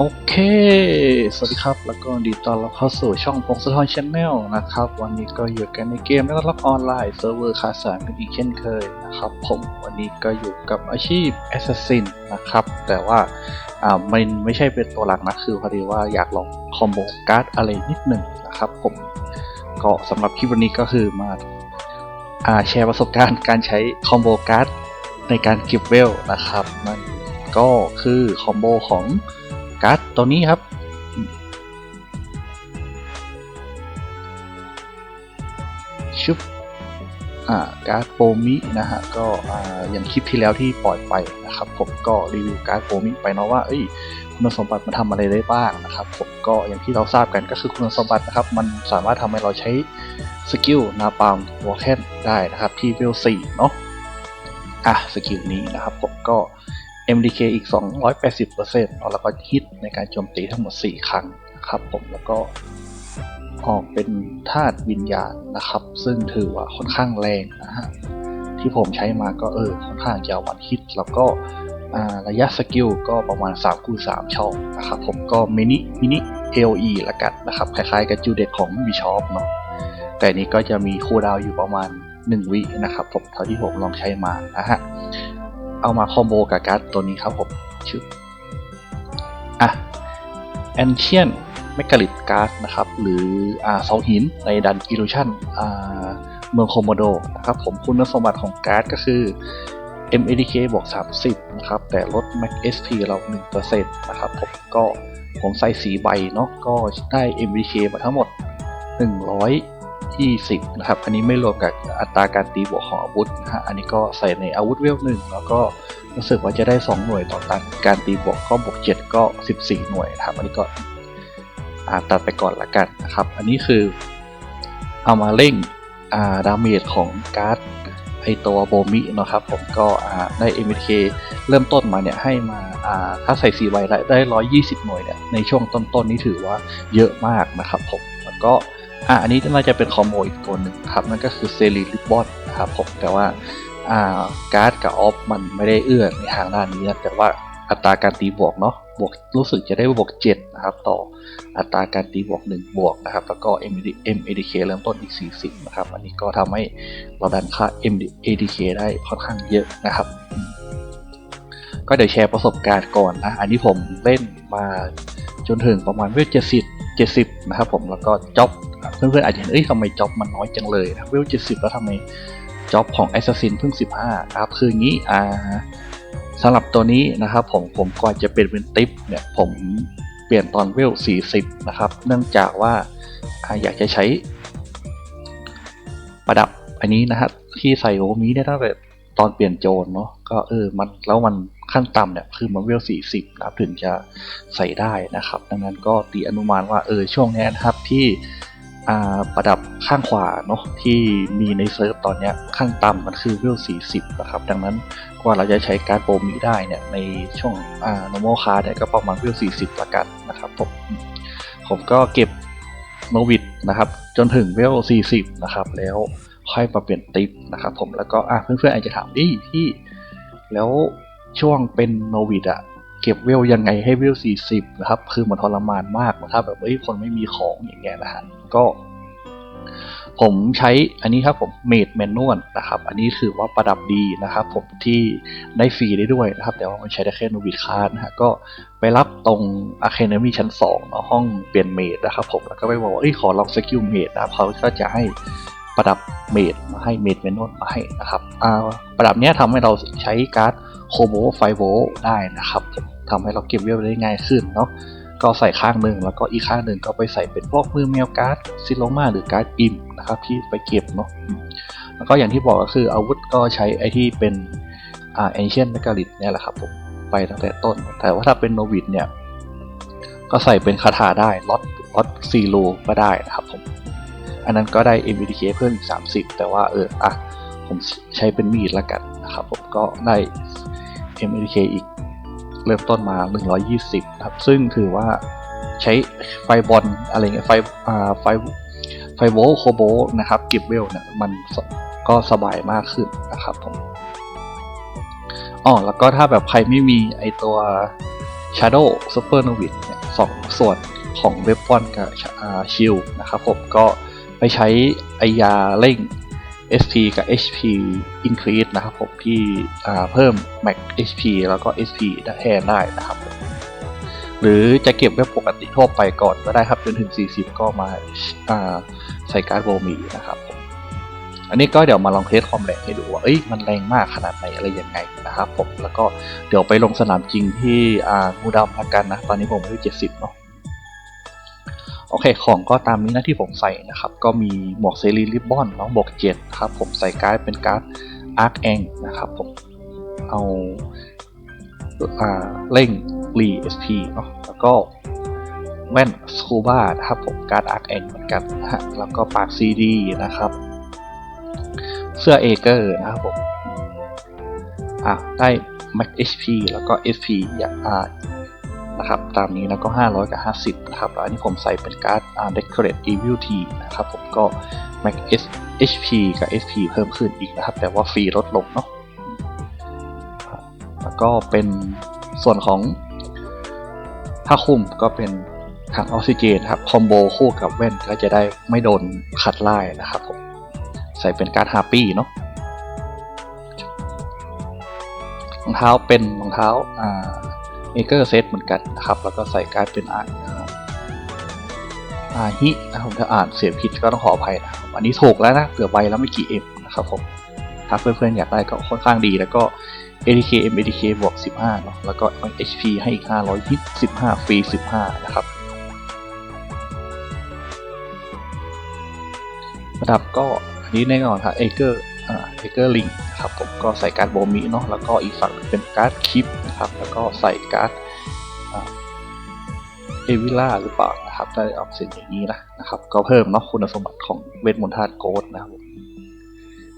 โอเค สวัสดีครับ แล้วก็ดีต้อนรับเข้าสู่ช่องพงศธรชแนลนะครับ วันนี้ก็อยู่กันในเกมแล้วก็รับออนไลน์เซิร์ฟเวอร์คาสานกันอีกเช่นเคยนะครับ ผมวันนี้ก็อยู่กับอาชีพ Assassin นะครับ แต่ว่าอ่ามันไม่ใช่เป็นตัวหลักนะ คือพอดีว่าอยากลองคอมโบการ์ดอะไรนิดหนึ่งนะครับผม ก็สำหรับคลิปวันนี้ก็คือมาอ่าแชร์ประสบการณ์การใช้คอมโบการ์ดในการเก็บเวลนะครับนั่นก็คือคอมโบของ การ์ดตัวนี้ครับ ชุบอ่าการ์ดโปมินะฮะก็อ่าอย่างคลิปที่แล้วที่ปล่อยไปนะครับผมก็รีวิวการ์ดโปมิไปเนาะว่าเอ้ยคุณสมบัติมันทำอะไรได้บ้างนะครับผมก็อย่างที่เราทราบกันก็คือคุณสมบัตินะครับ มันสามารถทำให้เราใช้สกิลนาปามวอลแคนได้นะครับที่เวล4เนาะอะสกิลนี้นะครับผมก็ MDK อีก 280%แล้วก็ฮิตในการโจมตีทั้งหมด 4 ครั้งนะครับผมแล้วก็ออกเป็นธาตุวิญญาณนะครับ ซึ่งถือว่าค่อนข้างแรงนะฮะที่ผมใช้มาก็เออค่อนข้างจะวันฮิต แล้วก็ระยะสกิลก็ประมาณ3คูณ3ช่องนะครับผมก็มินิมินิ AOE ละกันนะครับ คล้ายๆกับจูเด็ดของวิชอปเนาะแต่นี้ก็จะมีคูดาวอยู่ประมาณ 1 วินะครับผมเท่าที่ผมลองใช้มานะฮะ เอามาคอมโบกับการ์ดตัวนี้ครับผมชื่ออะ Ancient m e g a l i t Card นะครับ หรืออ่าเสาหินในดันอิลูชันอ่าเมืองโคโมโดนะครับผมคุณสมบัติของการ์ดก็คือ MADK บวก 30 นะครับ แต่ลด Max SP เรา 1%นะครับผมก็ผมใส่สีใบเนาะก็ได้ MADK มาทั้งหมด 120นะครับอันนี้ไม่รวมกับอัตราการตีบวกของอาวุธนะฮะอันนี้ก็ใส่ในอาวุธเวลหนึ่งแล้วก็รู้สึกว่าจะได้ 2 หน่วยต่อตันการตีบวกก็บวก7ก็ 14 หน่วยนะครับอันนี้ก็อ่าตัดไปก่อนละกันนะครับ อันนี้คือเอามาเร่งอ่าดาเมจของการ์ดไอตัวโบมินะครับ ผมก็ได้ MK เริ่มต้นมาเนี่ยให้มาอ่าถ้าใส่4ใบได้ได้ 120 หน่วยเนี่ยในช่วงต้นๆนี้ถือว่าเยอะมากนะครับผมแล้วก็ อ่าอันนี้น่าจะเป็นคอมโบอีกตัวหนึ่งครับนั่นก็คือเซรีลิบบอนนะครับผมแต่ว่าอ่าการ์ดกับออฟมันไม่ได้เอื้อในทางด้านนี้นะแต่ว่าอัตราการตีบวกเนาะบวกรู้สึกจะได้บวก 7 นะครับ ต่ออัตราการตีบวก 1 บวกนะครับ แล้วก็ MADK เริ่มต้นอีก 40 นะครับ อันนี้ก็ทำให้เราดันค่า MADK ได้ค่อนข้างเยอะนะครับ ก็เดี๋ยวแชร์ประสบการณ์ก่อนนะ อันนี้ผมเล่นมาจนถึงประมาณเวลเจ็ดสิบ เจ็ดสิบนะครับผมแล้วก็จ็อบเพื่อนๆอาจจะเห็นเอ้ยทำไมจ็อบมันน้อยจังเลยนะเวลเจ็ดสิบแล้วทำไมจ็อบของ Assassin เพิ่งสิบห้าครับคืองี้อ่าสำหรับตัวนี้นะครับผมผมก่อนจะเป็นเป็นติปเนี่ยผมเปลี่ยนตอนเวลสี่สิบนะครับ เนื่องจากว่าอยากจะใช้ประดับอันนี้นะฮะที่ใส่โอมีเนี่ยตั้งแต่ตอนเปลี่ยนโจรเนาะก็เออมันแล้วมัน ขั้นต่ำเนี่ยคือมันเวลสี่สิบนะครับถึงจะใส่ได้นะครับ ดังนั้นก็ตีอนุมานว่าเออช่วงนี้นะครับที่ประดับข้างขวาเนาะที่มีในเซิร์ฟตอนนี้ขั้นต่ำมันคือเวลสี่สิบนะครับ ดังนั้นกว่าเราจะใช้การโปรมีได้เนี่ยในช่วงอ่า normal card เนี่ยก็ประมาณเวลสี่สิบละกันนะครับผมผมก็เก็บโนวิดนะครับจนถึงเวล 40 นะครับ แล้วค่อยมาเปลี่ยนติปนะครับผมแล้วก็อะเพื่อนๆอาจจะถามดิพี่แล้ว ช่วงเป็นโนวิดอะเก็บเวลยังไงให้เวล40นะครับ คือมันทรมานมากนะครับแบบเอ้ยคนไม่มีของอย่างเงี้ยนะฮะก็ผมใช้อันนี้ครับผมเมดแมนนวลนะครับ อันนี้คือว่าประดับดีนะครับ ผมที่ได้ฟรีได้ด้วยนะครับ แต่ว่ามันใช้ได้แค่โนวิดคาร์นะฮะก็ไปรับตรงอะเคเดมีชั้น2เนาะห้องเปลี่ยนเมดนะครับผมแล้วก็ไปบอกว่าเอ้ยขอลองสกิลเมดนะเขาก็จะให้ประดับเมดมาให้เมดแมนนวลมาให้นะครับอ่าประดับเนี้ยทำให้เราใช้การ์ด โคโบไฟโวได้นะครับทำให้เราเก็บเวลได้ง่ายขึ้นเนาะก็ใส่ข้างหนึ่งแล้วก็อีกข้างหนึ่งก็ไปใส่เป็นพวกมือแมวการ์ดซิโลมาหรือการ์ดอิมนะครับที่ไปเก็บเนาะแล้วก็อย่างที่บอกก็คืออาวุธก็ใช้ไอที่เป็นอ่าเอเชียนเมกาลิตเนี่ยแหละครับผมไปตั้งแต่ต้น แต่ว่าถ้าเป็นโนวิดเนี่ย ก็ใส่เป็นคาถาได้ล็อตล็อตซีโลก็ได้นะครับผม อันนั้นก็ได้ MBDK เพิ่มอีก 30 แต่ว่าเอออะผมใช้เป็นมีดละกันนะครับผมก็ได้ MBDK อีกเริ่มต้นมา 120 ครับ ซึ่งถือว่าใช้ไฟบอลอะไรเงี้ยไฟอ่าไฟไฟโวลโคโบนะครับก็บเวลเนี่ยมันก็สบายมากขึ้นนะครับผมอ๋อแล้วก็ถ้าแบบใครไม่มีไอตัว Shadow Super Novice เนี่ยสองส่วนของเว็บฟอนกับชิลนะครับผมก็ไปใช้ไอยาเร่ง SP กับ HP increase นะครับผมที่เพิ่ม max HP แล้วก็ SP แทนได้นะครับ หรือจะเก็บไว้ปกติทั่วไปก่อนก็ได้ครับจนถึง 40 ก็มาาใส่การ์ดโบมีนะครับผมอันนี้ก็เดี๋ยวมาลองเทสความแรงให้ดูว่าเอ้ยมันแรงมากขนาดไหนอะไรยังไงนะครับผมแล้วก็เดี๋ยวไปลงสนามจริงที่อ่างูดำละกันนะ ตอนนี้ผมอายุ70เนาะ โอเคของก็ตามนี้นะที่ผมใส่นะครับ ก็มีหมวกเซรีริบบอนน้องบวกเจ็ดครับผมใส่การ์ดเป็นการ์ดอาร์คแองนะครับผมเอาอาเร่งรีเอสพีเนาะแล้วก็แว่นสคูบ้านะครับผมการ์ดอาร์คแองเหมือนกันนะฮะแล้วก็ปากซีดีนะครับ เสื้อเอเกอร์นะครับผมอะได้ Max HP แล้วก็ SP อย่างอ่า นะครับตามนี้แล้วก็ 500 กับ 50 นะครับแล้วอันนี้ผมใส่เป็นการ์ด uh, Decorate Evil T นะครับผมก็ Max S HP กับ SP เพิ่มขึ้นอีกนะครับ แต่ว่าฟรีลดลงเนาะแล้วก็เป็นส่วนของผ้าคลุมก็เป็นถังออกซิเจนครับคอมโบคู่กับแว่นก็จะได้ไม่โดนขัดไล่นะครับผมใส่เป็นการ์ดฮาปี้เนาะรองเท้าเป็นรองเท้าอ่า เอเกอร์เซตเหมือนกันนะครับ แล้วก็ใส่การดเป็นอ่านอาฮินะผมถ้าอ่านเสียงผิดก็ต้องขออภัยนะครับอันนี้ถูกแล้วนะเหลือบใบแล้วไม่กี่เอ็มนะครับผมถ้าเพื่อนๆอยากได้ก็ค่อนข้างดีแล้วก็ ATK M ATK บวก 15เนาะแล้วก็ HP ให้อีก 500ฮิต15 ฟรี 15 นะครับระดับก็อันนี้แน่นอนครับเอเกอร์ เอเกอร์ลิงครับผมก็ใส่การ์ดโบมิเนาะแล้วก็อีกฝั่งเป็นการ์ดคิปนะครับแล้วก็ใส่การ์ดเอวิล่าหรือเปล่านะครับได้ออกเสียงอย่างนี้นะนะครับก็เพิ่มเนาะคุณสมบัติของเวทมนต์ธาตุโกดนะครับ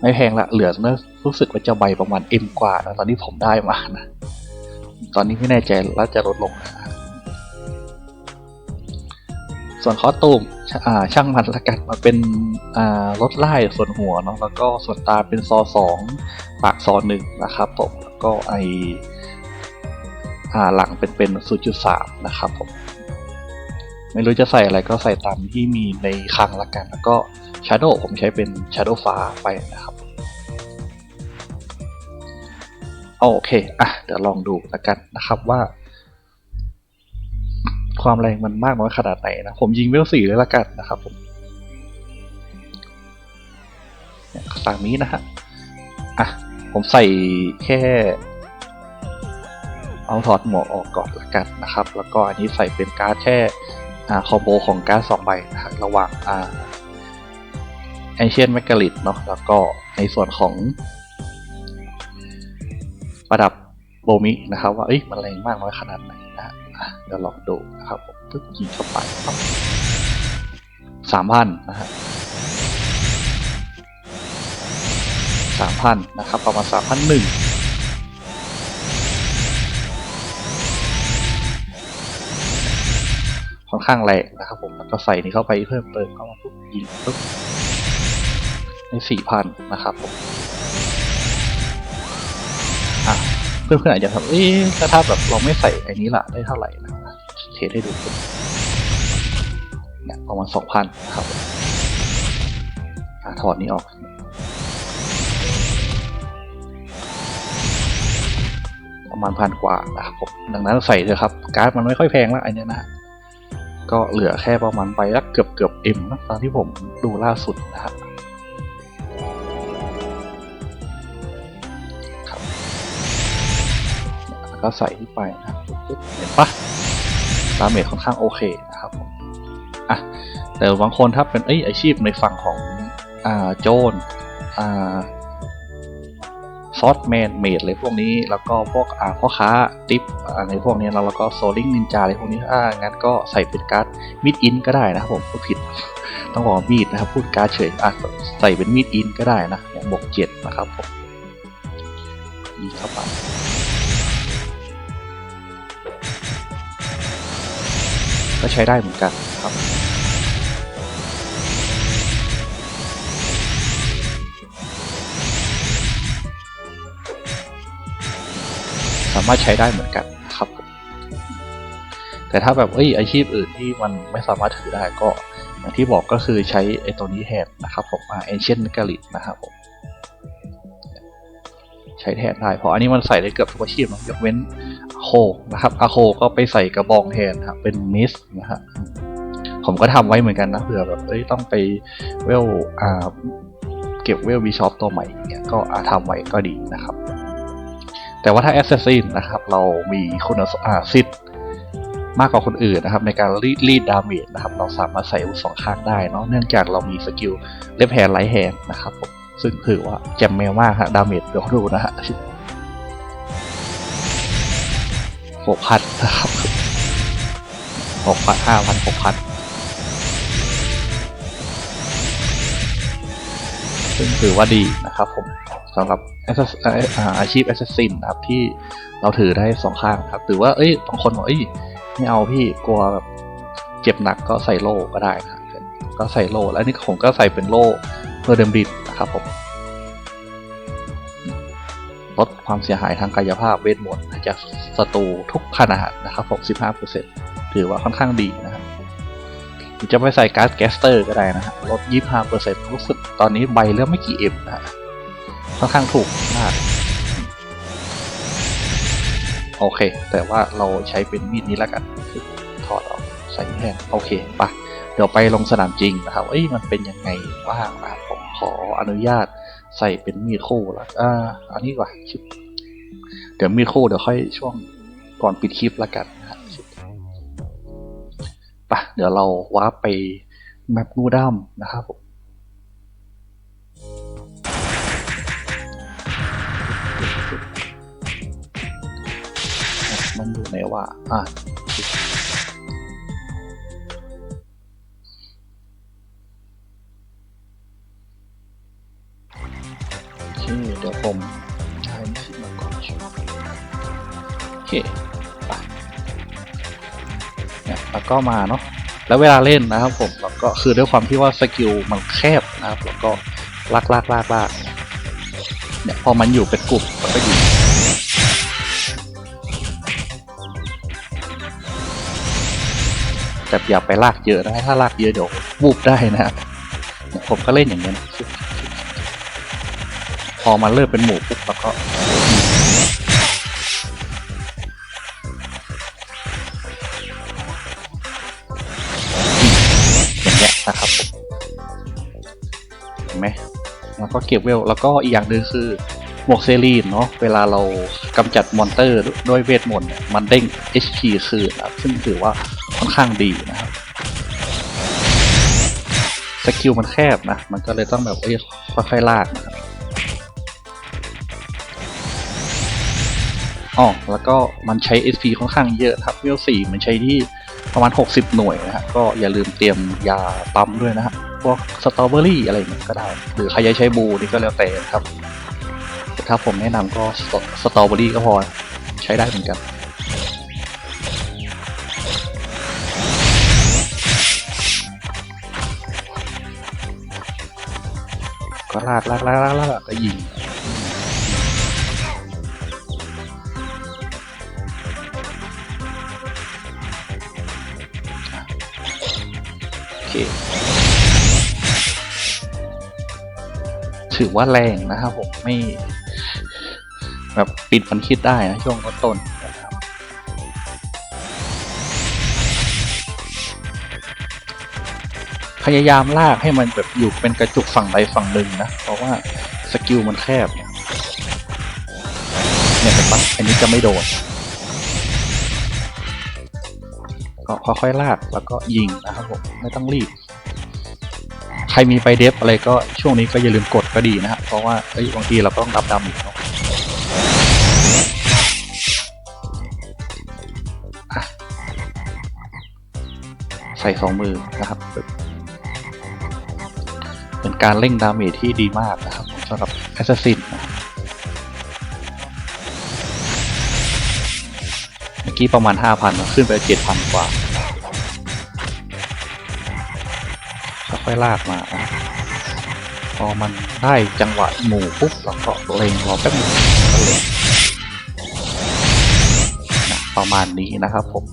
ไม่แพงละเหลือเนอะรู้สึกว่าจะใบประมาณ M กว่านะตอนที่ผมได้มานะตอนนี้ไม่แน่ใจแล้วจะลดลงนะ ส่วนคอสตูมช่างมันละกันมาเป็นรถไล่ส่วนหัวเนาะแล้วก็ส่วนตาเป็นซอสองปากซอหนึ่งนะครับผมแล้วก็ไอหลังเป็นเป็นศูนย์จุดสามนะครับผมไม่รู้จะใส่อะไรก็ใส่ตามที่มีในคลังละกัน แล้วก็ชาร์โดผมใช้เป็นชาร์โดฟ้าไปนะครับโอเค อะ เดี๋ยวลองดูละกันนะครับว่า ความแรงมันมากน้อยขนาดไหนนะ ผมยิงเวลสี่เลยละกันนะครับผมเนี่ยตามนี้นะฮะ อะ ผมใส่แค่ เอาถอดหมวกออกก่อนละกันนะครับ แล้วก็อันนี้ใส่เป็นการ์ดแค่อ่าคอมโบของการ์ดสองใบนะระหว่างอ่าไอเชียนแมกกาลิตเนาะแล้วก็ในส่วนของ ประดับโบมินะครับ ว่าเอ้ยมันแรงมากน้อยขนาดไหน เดี๋ยวลองดูนะครับผมปึ๊บยิงเข้าไปครับสามพันนะฮะสามพันนะครับ ประมาณสามพันหนึ่งค่อนข้างแรงนะครับผมแล้วก็ใส่นี่เข้าไปเพิ่มเติมเข้ามาปุ๊บยิงปุ๊บในสี่พันนะครับผมอะเพื่อนๆอาจจะทำเอ๊ะถ้าถ้าแบบเราไม่ใส่ไอ้นี้ล่ะได้เท่าไหร่นะ เทสให้ดูเนี่ยประมาณสองพันนะครับอถอดนี้ออกประมาณพันกว่านะครับผมดังนั้นใส่เถอะครับ การ์ดมันไม่ค่อยแพงแล้วอันนี้นะก็เหลือแค่ประมาณใบละเกือบเกือบเอ็มนะตอนที่ผมดูล่าสุดนะครับแล้วก็ใส่ที่ไปนะปึ๊บเห็นปะ ดาเมจค่อนข้างโอเคนะครับผมอะแต่บางคนถ้าเป็นเอ้อาชีพในฝั่งของอ่าโจนอ่าซอสแมนเมดอะไรพวกนี้ แล้วก็พวกอ่าพ่อค้าติปอะไรพวกนี้แล้วแล้วก็โซลิงนินจาอะไรพวกนี้อ่างั้นก็ใส่เป็นการ์ดมิดอินก็ได้นะครับผมพูดผิด ต้องบอกมีดนะครับ พูดการ์ดเฉยอะใส่เป็นมีดอินก็ได้นะอย่างบวกเจ็ดนะครับผมยิงเข้าไป ก็ใช้ได้เหมือนกันครับ สามารถใช้ได้เหมือนกันนะครับผมแต่ถ้าแบบเอ้ยอาชีพอื่นที่มันไม่สามารถถือได้ก็อย่างที่บอกก็คือใช้ไอ้ตัวนี้แทนนะครับผมอ่า ancient m e g a l นะครับผม ช้แทนได้เพราะอันนี้มันใส่ได้เกือบทุกอาชีพเนอะยกเว้นโคนะครับอาโคก็ไปใส่กระบองแทนครับเป็นมิสนะฮะผมก็ทำไว้เหมือนกันนะเผื่อแบบเอ้ยต้องไปเวลอ่าเก็บเวลบีชอปตัวใหม่เงี้ยก็อาทำไว้ก็ดีนะครับ แต่ว่าถ้าแอสเซสซินนะครับ เรามีคุณสมอ่าสิมากกว่าคนอื่นนะครับ ในการรีดรีดดาเมจนะครับ เราสามารถใส่อาวุธสองข้างได้เนาะเนื่องจากเรามีสกิลเล็บแฮนไลท์แฮนนะครับผม ซึ่งถือว่าแจมแมวมากฮะ ดาเมจเดี๋ยวดูนะฮะหกพันนะครับหกพันห้าพันหกพันซึ่งถือว่าดีนะครับผมสำหรับ Assassin เอ่อาอาชีพ Assassin นะครับที่เราถือได้สองข้างครับ ถือว่าเอ้ยบางคนบอกเอ้ยไม่เอาพี่กลัวแบบเจ็บหนักก็ใส่โล่ก็ได้นะครับก็ใส่โล่แล้วนี่ผมก็ใส่เป็นโล่เพื่อเดิมดินนะ ครับผมลดความเสียหายทางกายภาพเวทมนต์จากศัตรูทุกขนาดนะครับผม15%ถือว่าค่อนข้างดีนะครับจะไปใส่การ์ดแกสเตอร์ก็ได้นะฮะลด 25%รู้สึกตอนนี้ใบเริ่มไม่กี่เอ็มนะค่อนข้างถูกมากโอเค แต่ว่าเราใช้เป็นมีดนี้แล้วกันถอดออกใส่แทนโอเคปะเดี๋ยวไปลงสนามจริงนะครับเอ้ยมันเป็นยังไงบ้างนะครับ ขออนุญาตใส่เป็นมีดคู่แล้วอ่า อันนี้ดีกว่าชิป เดี๋ยวมีดคู่เดี๋ยวค่อยช่วงก่อนปิดคลิปแล้วกันนะครับปะเดี๋ยวเราวาร์ปไปแมปนูดัมนะครับผมมันอยู่ไหนวะอะ โอเคเดี๋ยวผมใช้ขึ้นมาก่อนโอเคเนี่ยแล้วก็มาเนาะแล้วเวลาเล่นนะครับผมแล้วก็คือด้วยความที่ว่าสกิลมันแคบนะครับแล้วก็ลากลากลากลากเนี่ยพอมันอยู่เป็นกลุ่มมันก็ยิงแต่อย่าไปลากเยอะนะถ้าลากเยอะเดี๋ยววูบได้นะเนี่ยผมก็เล่นอย่างนี้ยนะ อมันเริ่มเป็นหมู่ปุ๊บแล้วก็อย่างเงี้ยนะครับเห็นไหมแล้วก็เก็บเวล แล้วก็อีกอย่างหนึ่งคือหมวกเซรีนเนาะเวลาเรากำจัดมอนเตอร์ด้วยเวทมนต์มันเด้ง HP คืนนะซึ่งถือว่าค่อนข้างดีนะครับสกิลมันแคบนะ มันก็เลยต้องแบบเอ้ยค่อยๆลากนะครับ อ๋อแล้วก็มันใช้ SP ค่อนข้างเยอะครับเวลสี่มันใช้ที่ประมาณ 60 หน่วยนะฮะก็อย่าลืมเตรียมยาปั๊มด้วยนะฮะพวกสตรอเบอรี่อะไรเงี้ยก็ได้ หรือใครจะใช้บูนี่ก็แล้วแต่ครับแต่ถ้าผมแนะนำก็สตรอเบอรี่ก็พอใช้ได้เหมือนกันก็ลากลากลากลากลากก็ยิง ถือว่าแรงนะครับผมไม่ แบบปิดมันคิดได้นะช่วงต้นนะครับพยายามลากให้มันแบบอยู่เป็นกระจุกฝั่งใดฝั่งหนึ่งนะ เพราะว่าสกิลมันแคบเนี่ยเห็นปะอันนี้จะไม่โดน ก็ค่อยๆลากแล้วก็ยิงนะครับผมไม่ต้องรีบ ใครมีไปเดฟอะไรก็ช่วงนี้ก็อย่าลืมกดก็ดีนะฮะเพราะว่าเอ้ยบางทีเราก็ต้องรับดำอีกเนาะอะใส่สองมือนะครับ เป็นการเร่งดาเมจที่ดีมากนะครับสำหรับแอสซัสซินนะครับ กี้ประมาณ 5,000 ขึ้นไป 7,000 กว่าค่อยลากมาพอมันได้จังหวะหมู่ปุ๊บเราก็เล็งรอแป๊บนึงก็งประมาณนี้นะครับผม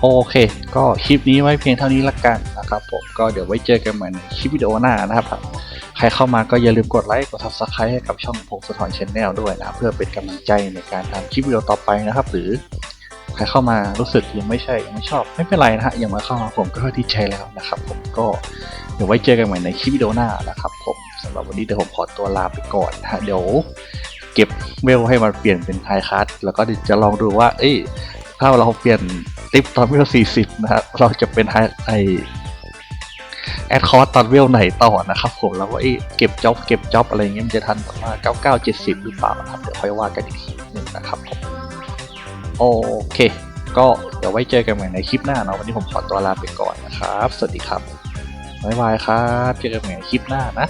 โอเค ก็คลิปนี้ไว้เพียงเท่านี้ละกันนะครับผม ก็เดี๋ยวไว้เจอกันใหม่ในคลิปวิดีโอหน้านะครับ ครเข้ามาก็อย่าลืมกดไลค์ กด subscribe ให้กับช่องพงศธรชแนลด้วยนะ เพื่อเป็นกำลังใจในการทำคลิปวิดีโอต่อไปนะครับ หรือใครเข้ามารู้สึกยังไม่ใช่ยังไม่ชอบ ไม่เป็นไรนะฮะยังมาเข้ามาผมก็ดีใจแล้วนะครับ ผมก็เดี๋ยวไว้เจอกันใหม่ในคลิปวิดีโอหน้านะครับผมสำหรับวันนี้เดี๋ยวผมขอตัวลาไปก่อนนะฮะเดี๋ยวเก็บเวลให้มันเปลี่ยนเป็นไฮคัสแล้วก็จะลองดูว่า เอ้ยถ้าเราเปลี่ยนติปตอนเวล40 นะครับเราจะเป็นไฮไอ แอดคอร์ตอนเวลไหนต่อนะครับผมแล้วว่าเอ๊ะเก็บจ็อบเก็บจ็อบอะไรเงี้ยมันจะทันแบบว่า99 70 หรือเปล่านะครับ เดี๋ยวค่อยว่ากันอีกทีหนึงนะครับผมโอเค ก็เดี๋ยวไว้เจอกันใหม่ในคลิปหน้าเนาะวันนี้ผมขอตัวลาไปก่อนนะครับ สวัสดีครับบ๊ายบายครับ เจอกันใหม่คลิปหน้านะ